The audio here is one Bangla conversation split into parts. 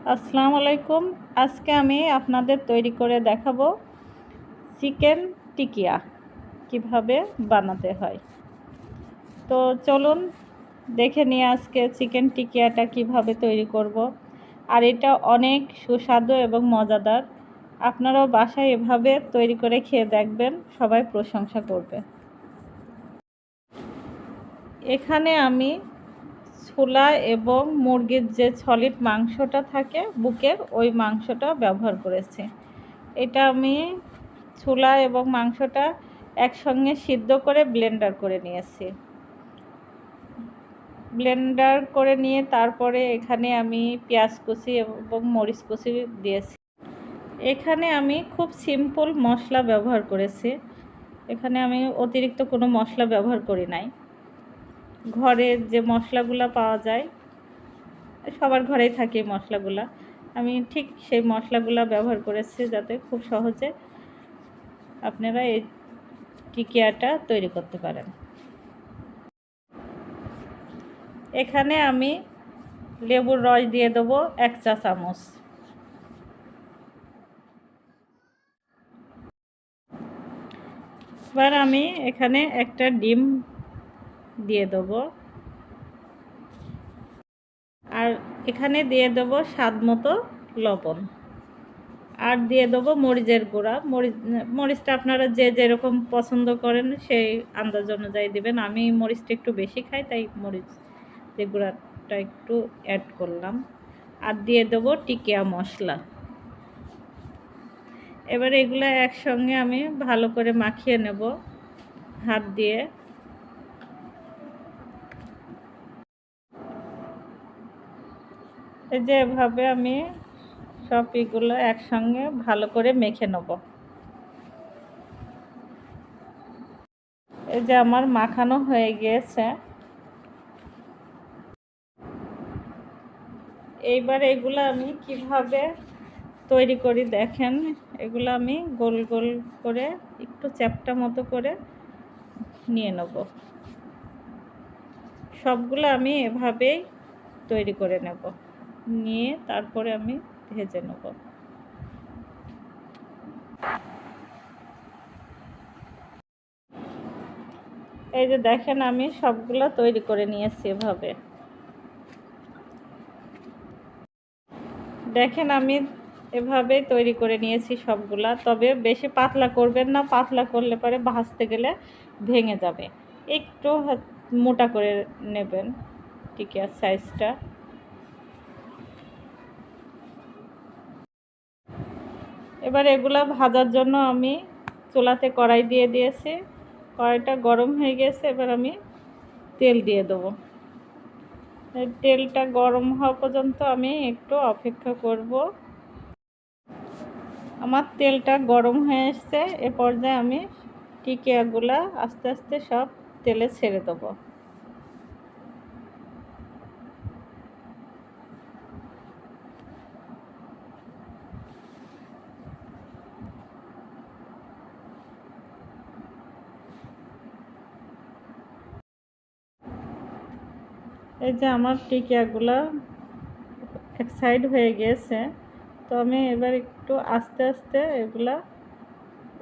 আসসালামু আলাইকুম। আজকে আমি আপনাদের তৈরি করে দেখাবো চিকেন টিকিয়া, কীভাবে বানাতে হয়। তো চলুন দেখে নিয়ে আজকে চিকেন টিকিয়াটা কীভাবে তৈরি করব। আর এটা অনেক সুস্বাদু এবং মজাদার। আপনারাও বাসায় এভাবে তৈরি করে খেয়ে দেখবেন, সবাই প্রশংসা করবে। এখানে আমি ছোলা এবং মুরগির যে সলিড মাংসটা থাকে, বুকের ওই মাংসটা ব্যবহার করেছি। এটা আমি ছোলা এবং মাংসটা একসঙ্গে সিদ্ধ করে ব্লেন্ডার করে নিয়েছি। ব্লেন্ডার করে নিয়ে তারপরে এখানে আমি পেঁয়াজ কুচি এবং মরিচ কুচি দিয়েছি। এখানে আমি খুব সিম্পল মশলা ব্যবহার করেছি। এখানে আমি অতিরিক্ত কোনো মশলা ব্যবহার করি নাই। ঘরের যে মশলাগুলো পাওয়া যায়, সবার ঘরেই থাকে মশলাগুলো। আমি ঠিক সেই মশলাগুলো ব্যবহার করেছি যাতে খুব সহজে আপনারা এই টিকিয়াটা তৈরি করতে পারেন। এখানে আমি লেবুর রস দিয়ে দেবো এক চা চামচ। এবার আমি এখানে একটা ডিম দিয়ে দেবো। আর এখানে দিয়ে দেবো স্বাদ মতো লবণ। আর দিয়ে দেবো মরিচের গুঁড়া। মরিচ, মরিচটা আপনারা যে যেরকম পছন্দ করেন সেই আন্দাজ অনুযায়ী দেবেন। আমি মরিচটা একটু বেশি খাই, তাই মরিচ যে গুঁড়াটা একটু অ্যাড করলাম। আর দিয়ে দেবো টিকিয়া মশলা। এবার এগুলো একসঙ্গে আমি ভালো করে মাখিয়ে নেব হাত দিয়ে। এই যে এভাবে আমি সব এগুলো একসঙ্গে ভালো করে মেখে নেব। এই যে আমার মাখানো হয়ে গিয়েছে। এইবার এগুলো আমি কীভাবে তৈরি করি দেখেন, এগুলো আমি গোল গোল করে একটু চ্যাপটা মতো করে নিয়ে নেব। সবগুলো আমি এভাবেই তৈরি করে নেব। নিয়ে তারপরে আমি ভেজে নেব। এই যে দেখেন, আমি সবগুলো তৈরি করে নিয়েছি এভাবে। দেখেন, আমি এভাবে তৈরি করে নিয়েছি সবগুলা, তবে বেশি পাতলা করবেন না, পাতলা করলে পরে ভাজতে গেলে ভেঙে যাবে। একটু মোটা করে নেবেন টিকিয়ার সাইজটা এবার এগুলা ভাজার জন্য আমি চুলাতে কড়াই দিয়ে দিয়েছি। কড়াইটা গরম হয়ে গেছে, এবার আমি তেল দিয়ে দেবো। তেলটা গরম হওয়া পর্যন্ত আমি একটু অপেক্ষা করব। আমার তেলটা গরম হয়ে এসছে, এ পর্যায়ে আমি টিকিয়াগুলা আস্তে আস্তে সব তেলে ছেড়ে দেবো। এই যে আমার টিকিয়াগুলো এক সাইড হয়ে গিয়েছে তো আমি এবার একটু আস্তে আস্তে এগুলা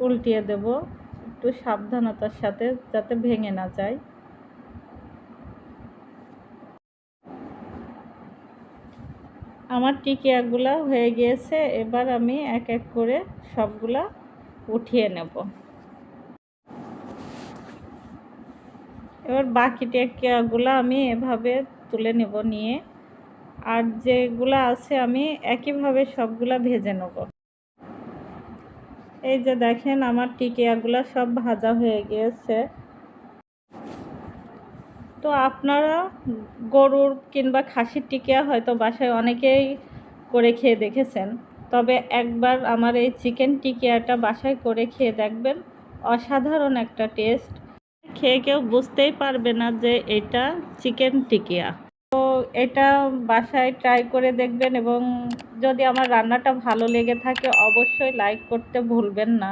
উল্টিয়ে দেব, একটু সাবধানতার সাথে যাতে ভেঙে না যায়। আমার টিকিয়াগুলা হয়ে গিয়েছে, এবার আমি এক এক করে সবগুলা উঠিয়ে নেব। এবার বাকি টেকিয়াগুলো আমি এভাবে তুলে নেব নিয়ে। আর যেগুলো আছে আমি একইভাবে সবগুলা ভেজে নেব। এই যে দেখেন আমার টিকিয়াগুলো সব ভাজা হয়ে গিয়েছে। তো আপনারা গরুর কিংবা খাসির টিকিয়া হয়তো বাসায় অনেকেই করে খেয়ে দেখেছেন। তবে একবার আমার এই চিকেন টিকিয়াটা বাসায় করে খেয়ে দেখবেন, অসাধারণ একটা টেস্ট। খেয়ে কেউ বুঝতেই পারবে না যে এটা চিকেন টিকিয়া। তো এটা বাসায় ট্রাই করে দেখবেন এবং যদি আমার রান্নাটা ভালো লেগে থাকে অবশ্যই লাইক করতে ভুলবেন না।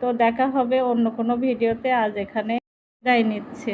তো দেখা হবে অন্য কোনো ভিডিওতে আজ এখানে যাই নিচ্ছে।